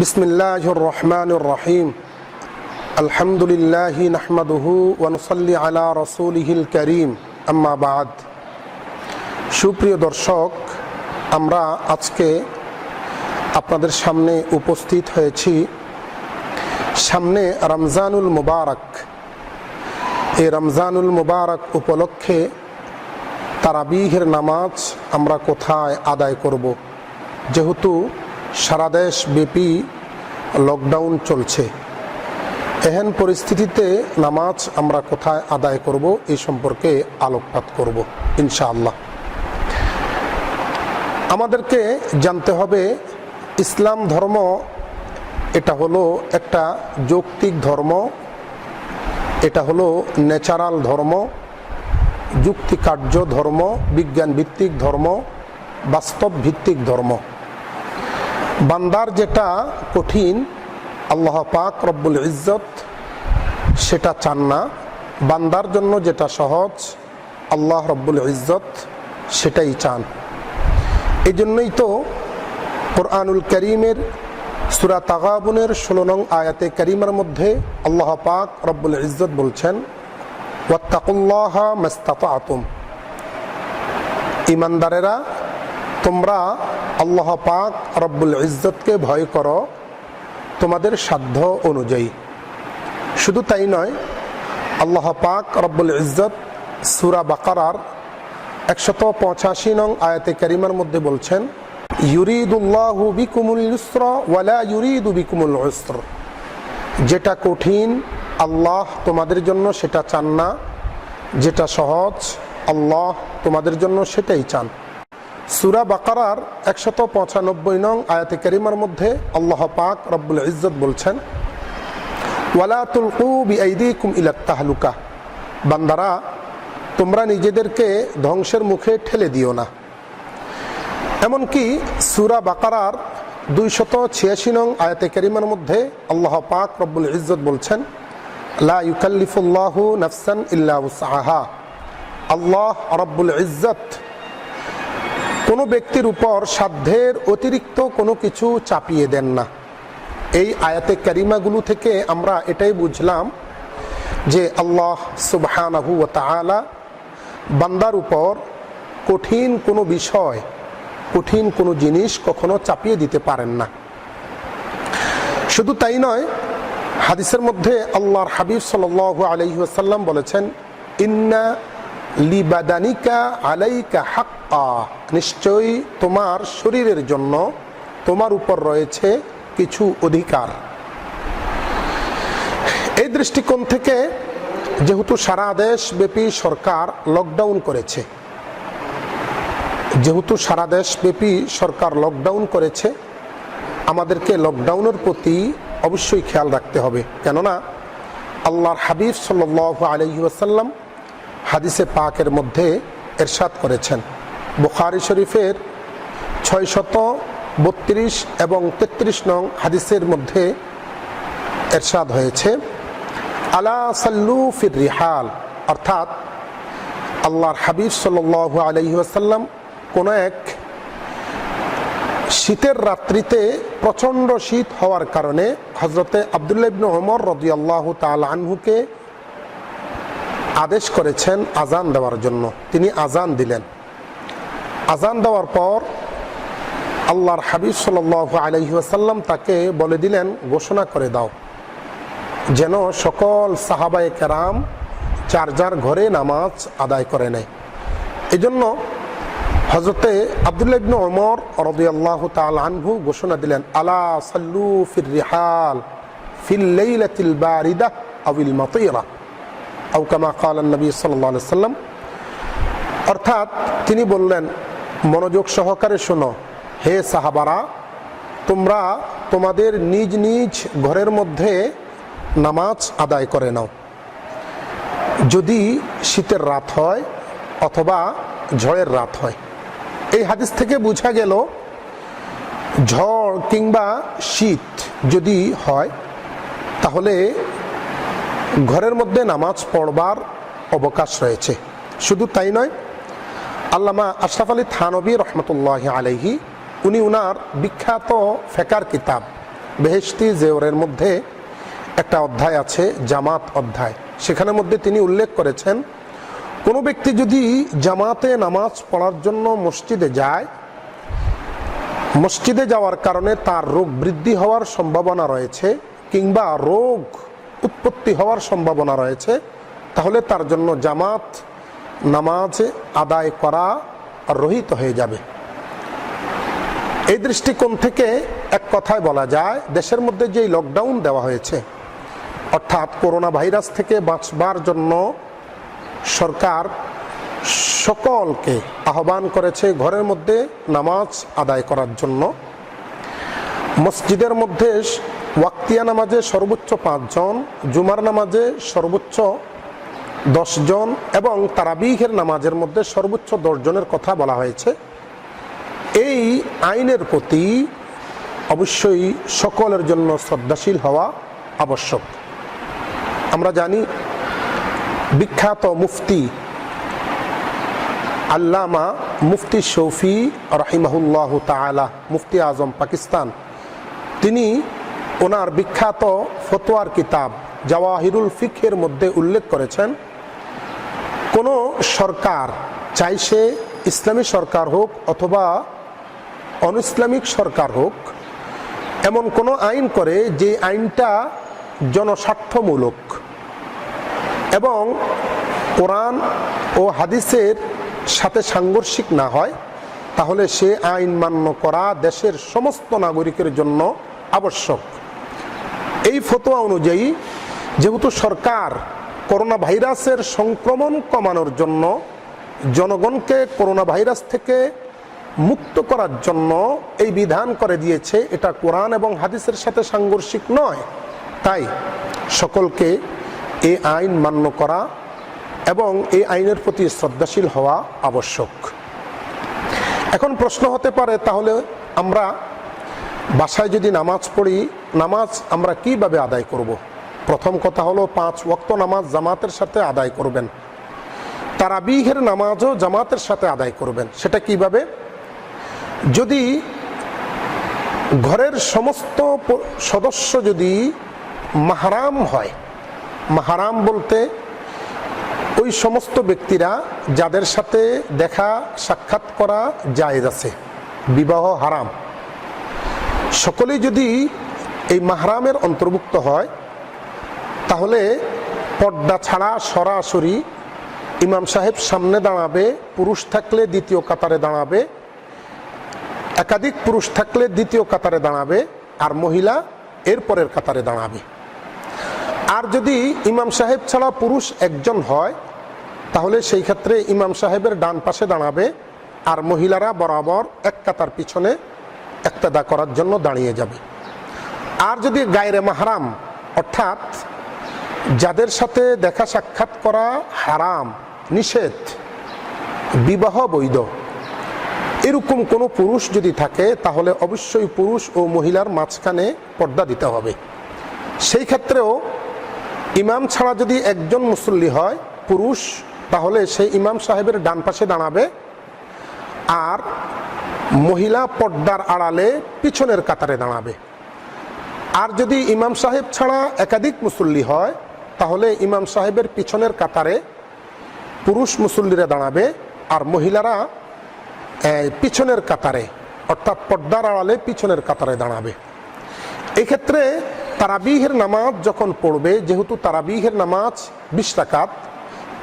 بسم الله الرحمن الرحيم الحمد لله نحمده ونصلي على رسوله الكريم أما بعد সুপ্রিয় দর্শক আমরা আজকে আপনাদের সামনে উপস্থিত হয়েছি সামনে রমজানুল মুবারক এই রমজানুল মুবারক উপলক্ষে তারাবিহের নামাজ আমরা কোথায় আদায় করব যেহেতু সারা দেশ ব্যাপী লকডাউন চলছে। এহেন পরিস্থিতিতে নামাজ আমরা কোথায় আদায় করব এই সম্পর্কে আলোকপাত করব, ইনশাআল্লাহ। আমাদেরকে জানতে হবে, ইসলাম ধর্ম এটা হলো একটা যৌক্তিক ধর্ম, এটা হলো ন্যাচারাল ধর্ম, যুক্তিকার্য ধর্ম বিজ্ঞান ভিত্তিক ধর্ম বাস্তব ভিত্তিক ধর্ম। বান্দার যেটা কঠিন, আল্লাহ পাক রব্বুল ইজ্জত সেটা চান না। বান্দার জন্য যেটা সহজ, আল্লাহ রব্বুল ইজ্জত সেটাই চান। এই জন্যই তো কোরআনুল করিমের সুরা তাগাবুনের ষোলো নং আয়াতে করিমের মধ্যে আল্লাহ পাক রব্বুল ইজ্জত বলছেন, ওয়াত্তাকুল্লাহ মাস্তাত আতুম ইমানদারেরা তোমরা আল্লাহ পাক রব্বুল ইজ্জতকে ভয় করো, তোমাদের সাধ্য অনুযায়ী। শুধু তাই নয়, আল্লাহ পাক রব্বুল ইজ্জত সুরা বাকারার একশত পঁচাশি নং আয়াতে কারিমার মধ্যে বলছেন ওয়ালা যেটা কঠিন, আল্লাহ তোমাদের জন্য সেটা চান না। যেটা সহজ, আল্লাহ তোমাদের জন্য সেটাই চান। সুরা বাকারার একশত পঁচানব্বই নং আয়াতে কারিমার মধ্যে আল্লাহ পাক রব্বুল ইজ্জত বলছেন, ওয়ালা তুলকু বিআইদিকুম ইলাত তাহলুকা। বান্দারা, তোমরা নিজেদেরকে ধ্বংসের মুখে ঠেলে দিও না। এমনকি সুরা বাকারার দুইশত ছিয়াশি নং আয়াতে কারিমার মধ্যে আল্লাহ পাক রব্বুল ইজ্জত বলছেন, লা ইউকাল্লিফুল্লাহু নাফসান ইল্লা উসআহা। আল্লাহ রব্বুল ইজ্জত কোনো ব্যক্তির উপর সাধ্যের অতিরিক্ত কোনো কিছু চাপিয়ে দেন না। এই আয়াতে কারিমাগুলো থেকে আমরা এটাই বুঝলাম যে আল্লাহ সুবহানাহু তাআলা বান্দার উপর কঠিন কোনো বিষয়, কঠিন কোনো জিনিস কখনো চাপিয়ে দিতে পারেন না। শুধু তাই নয়, হাদিসের মধ্যে আল্লাহর হাবিব সাল আলহি আসাল্লাম বলেছেন, ইন্না লিবাদানিকা আলাইকা নিশ্চয়ই তোমার শরীরের জন্য তোমার উপর রয়েছে কিছু অধিকার। এই দৃষ্টিকোণ থেকে যেহেতু সারা দেশ ব্যাপী সরকার লকডাউন করেছে, যেহেতু সারা দেশ ব্যাপী সরকার লকডাউন করেছে, আমাদেরকে লকডাউনের প্রতি অবশ্যই খেয়াল রাখতে হবে। কেননা, আল্লাহর হাবিব সাল আলহিউসাল্লাম হাদিসে পাকের মধ্যে এরশাদ করেছেন। বুখারি শরীফের ছয় শত বত্রিশ এবং তেত্রিশ নং হাদিসের মধ্যে এরশাদ হয়েছে, আলা সাল্লু ফির রিহাল অর্থাৎ আল্লাহর হাবিব সাল আলহিহাসাল্লাম কোনো এক শীতের রাত্রিতে প্রচণ্ড শীত হওয়ার কারণে হজরতে আবদুল্লা ইবনু ওমর রদি আল্লাহ তাল আনহুকে আদেশ করেছেন আজান দেওয়ার জন্য। তিনি আজান দিলেন। আজান দেওয়ার পর আল্লাহর হাবিব সাল আলহিহাসাল্লাম তাকে বলে দিলেন, ঘোষণা করে দাও যেন সকল সাহাবায়ে কেরাম চার যার ঘরে নামাজ আদায় করে নেয়। এজন্য হজরতে আবদুল্লাহ ইবনু ওমর রদিয়াল্লাহু তাআলা আনহু ঘোষণা দিলেন, আলা সাল্লু ফির রিহাল ফিল লাইলাতিল বারিদা আউল মাতিরা। আও কামা ক্বাল নবী আলাইহি সাল্লাম অর্থাৎ তিনি বললেন মনোযোগ সহকারে শোনো। হে সাহাবারা, তোমরা তোমাদের নিজ নিজ ঘরের মধ্যে নামাজ আদায় করে নাও। যদি শীতের রাত হয় অথবা ঝড়ের রাত হয়। এই হাদিস থেকে বোঝা গেল, ঝড় কিংবা শীত যদি হয়, তাহলে ঘরের মধ্যে নামাজ পড়বার অবকাশ রয়েছে। শুধু তাই নয় আল্লামা আশরাফ আলী থানবী রহমতুল্লাহ আলহি উনি উনার বিখ্যাত ফেকার কিতাব, বেহেশতি জেওরের মধ্যে একটা অধ্যায় আছে, জামাত অধ্যায়। সেখানের মধ্যে তিনি উল্লেখ করেছেন, কোনো ব্যক্তি যদি জামাতে নামাজ পড়ার জন্য মসজিদে যায়, মসজিদে যাওয়ার কারণে তার রোগ বৃদ্ধি হওয়ার সম্ভাবনা রয়েছে, কিংবা রোগ উৎপত্তি হওয়ার সম্ভাবনা রয়েছে, তাহলে তার জন্য জামাত নামাজ আদায় করা রহিত হয়ে যাবে। এই দৃষ্টিকোণ থেকে এক কথায় বলা যায়, দেশের মধ্যে যেই লকডাউন দেওয়া হয়েছে, অর্থাৎ করোনা ভাইরাস থেকে বাঁচবার জন্য সরকার সকলকে আহ্বান করেছে ঘরের মধ্যে নামাজ আদায় করার জন্য। মসজিদের মধ্যে ওয়াক্তিয়া নামাজে সর্বোচ্চ পাঁচজন, জুমার নামাজে সর্বোচ্চ দশজন এবং তারাবিহের নামাজের মধ্যে সর্বোচ্চ দশজনের কথা বলা হয়েছে। এই আইনের প্রতি অবশ্যই সকলের জন্য শ্রদ্ধাশীল হওয়া আবশ্যক। আমরা জানি বিখ্যাত মুফতি আল্লামা মুফতি শফি রাহিমাহুল্লাহ তালা মুফতি আজম পাকিস্তান। তিনি ওনার বিখ্যাত ফতোয়ার কিতাব জওয়াহিরুল ফিকের মধ্যে উল্লেখ করেছেন। কোনো সরকার, চাই সে ইসলামী সরকার হোক অথবা অন সরকার হোক, এমন কোনো আইন করে যে আইনটা জনস্বার্থমূলক। এবং কোরআন ও হাদিসের সাথে সাংঘর্ষিক না হয়, তাহলে সে আইন মান্য করা দেশের সমস্ত নাগরিকের জন্য আবশ্যক। এই ফতোয়া অনুযায়ী যেহেতু সরকার করোনা ভাইরাসের সংক্রমণ কমানোর জন্য জনগণকে করোনা ভাইরাস থেকে মুক্ত করার জন্য এই বিধান করে দিয়েছে। এটা কোরআন এবং হাদিসের সাথে সাংঘর্ষিক নয়। তাই সকলকে এই আইন মান্য করা এবং এই আইনের প্রতি শ্রদ্ধাশীল হওয়া আবশ্যক। এখন প্রশ্ন হতে পারে, তাহলে আমরা বাসায় যদি নামাজ পড়ি, নামাজ আমরা কীভাবে আদায় করব। প্রথম কথা হলো পাঁচ ওয়াক্ত নামাজ জামাতের সাথে আদায় করবেন। তারাবিহের নামাজও জামাতের সাথে আদায় করবেন। সেটা কীভাবে? যদি ঘরের সমস্ত সদস্য যদি মাহারাম হয়, মাহারাম বলতে ওই সমস্ত ব্যক্তিরা যাদের সাথে দেখা, সাক্ষাৎ করা জায়েজ আছে, বিবাহ হারাম। সকলেই যদি এই মাহরামের অন্তর্ভুক্ত হয় তাহলে পর্দা ছাড়া সরাসরি ইমাম সাহেব সামনে দাঁড়াবে, পুরুষ থাকলে দ্বিতীয় কাতারে দাঁড়াবে, একাধিক পুরুষ থাকলে দ্বিতীয় কাতারে দাঁড়াবে আর মহিলা এরপরের কাতারে দাঁড়াবে। আর যদি ইমাম সাহেব ছাড়া পুরুষ একজন হয়, তাহলে সেই ক্ষেত্রে ইমাম সাহেবের ডান পাশে দাঁড়াবে আর মহিলারা বরাবর এক কাতার পিছনে একতাদা করার জন্য দাঁড়িয়ে যাবে। আর যদি গায়রে মাহারাম, অর্থাৎ যাদের সাথে দেখা সাক্ষাৎ করা হারাম, নিষেধ, বিবাহ বৈধ, এরকম কোনো পুরুষ যদি থাকে, তাহলে অবশ্যই পুরুষ ও মহিলার মাঝখানে পর্দা দিতে হবে। সেই ক্ষেত্রেও ইমাম ছাড়া যদি একজন মুসল্লি হয়, পুরুষ, তাহলে সেই ইমাম সাহেবের ডান পাশে দাঁড়াবে আর মহিলা পর্দার আড়ালে পিছনের কাতারে দাঁড়াবে। আর যদি ইমাম সাহেব ছাড়া একাধিক মুসল্লি হয় তাহলে ইমাম সাহেবের পিছনের কাতারে পুরুষ মুসল্লিরা দাঁড়াবে আর মহিলারা পিছনের কাতারে, অর্থাৎ পর্দার আড়ালে পিছনের কাতারে দাঁড়াবে। এক্ষেত্রে তারাবিহের নামাজ যখন পড়বে, যেহেতু তারাবিহের নামাজ বিশ রাকাত,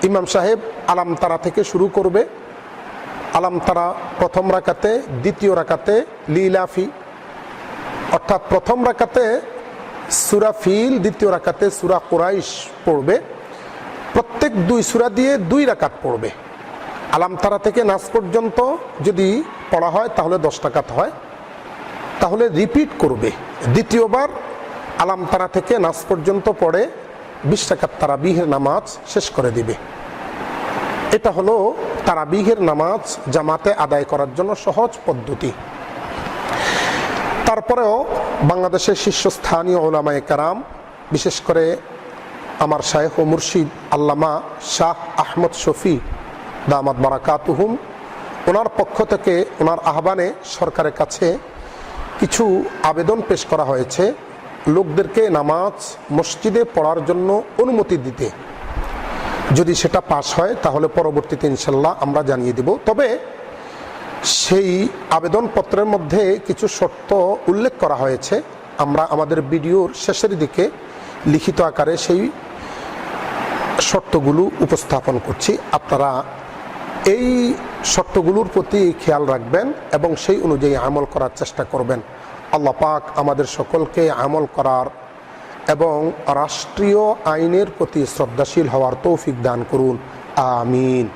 ইমাম সাহেব আলাম তারা থেকে শুরু করবে। আলাম তারা প্রথম রাকাতে, দ্বিতীয় রাকাতে, লিলাফি, অর্থাৎ প্রথম রাকাতে সুরা ফিল, দ্বিতীয় রাকাতে সুরা কোরাইশ পড়বে। প্রত্যেক দুই সুরা দিয়ে দুই রাকাত পড়বে। আলামতারা থেকে নাচ পর্যন্ত যদি পড়া হয়, তাহলে দশ টাকাত হয়। তাহলে রিপিট করবে। দ্বিতীয়বার আলামতারা থেকে নাচ পর্যন্ত পড়ে, বিশ টাকার তারাবিহের নামাজ শেষ করে দিবে। এটা হলো তারাবিহের নামাজ জামাতে আদায় করার জন্য সহজ পদ্ধতি। তারপরেও বাংলাদেশের শীর্ষস্থানীয় ওলামায়ে কারাম, বিশেষ করে আমার শায়েখ ও মুর্শিদ আল্লামা শাহ আহমদ শফি দামাত বারাকাতুহুম, ওনার পক্ষ থেকে ওনার আহ্বানে সরকারের কাছে কিছু আবেদন পেশ করা হয়েছে লোকদেরকে নামাজ মসজিদে পড়ার জন্য অনুমতি দিতে। যদি সেটা পাশ হয় তাহলে পরবর্তীতে ইনশাল্লাহ আমরা জানিয়ে দেব। তবে সেই আবেদনপত্রের মধ্যে কিছু শর্ত উল্লেখ করা হয়েছে। আমরা আমাদের ভিডিওর শেষের দিকে লিখিত আকারে সেই শর্তগুলো উপস্থাপন করছি। আপনারা এই শর্তগুলোর প্রতি খেয়াল রাখবেন এবং সেই অনুযায়ী আমল করার চেষ্টা করবেন। আল্লাহ পাক আমাদের সকলকে আমল করার এবং রাষ্ট্রীয় আইনের প্রতি শ্রদ্ধাশীল হওয়ার তৌফিক দান করুন। আমিন।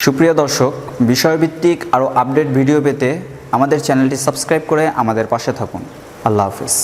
সুপ্রিয় দর্শক, বিষয়ভিত্তিক আরও আপডেট ভিডিও পেতে আমাদের চ্যানেলটি সাবস্ক্রাইব করে আমাদের পাশে থাকুন। আল্লাহ হাফিজ।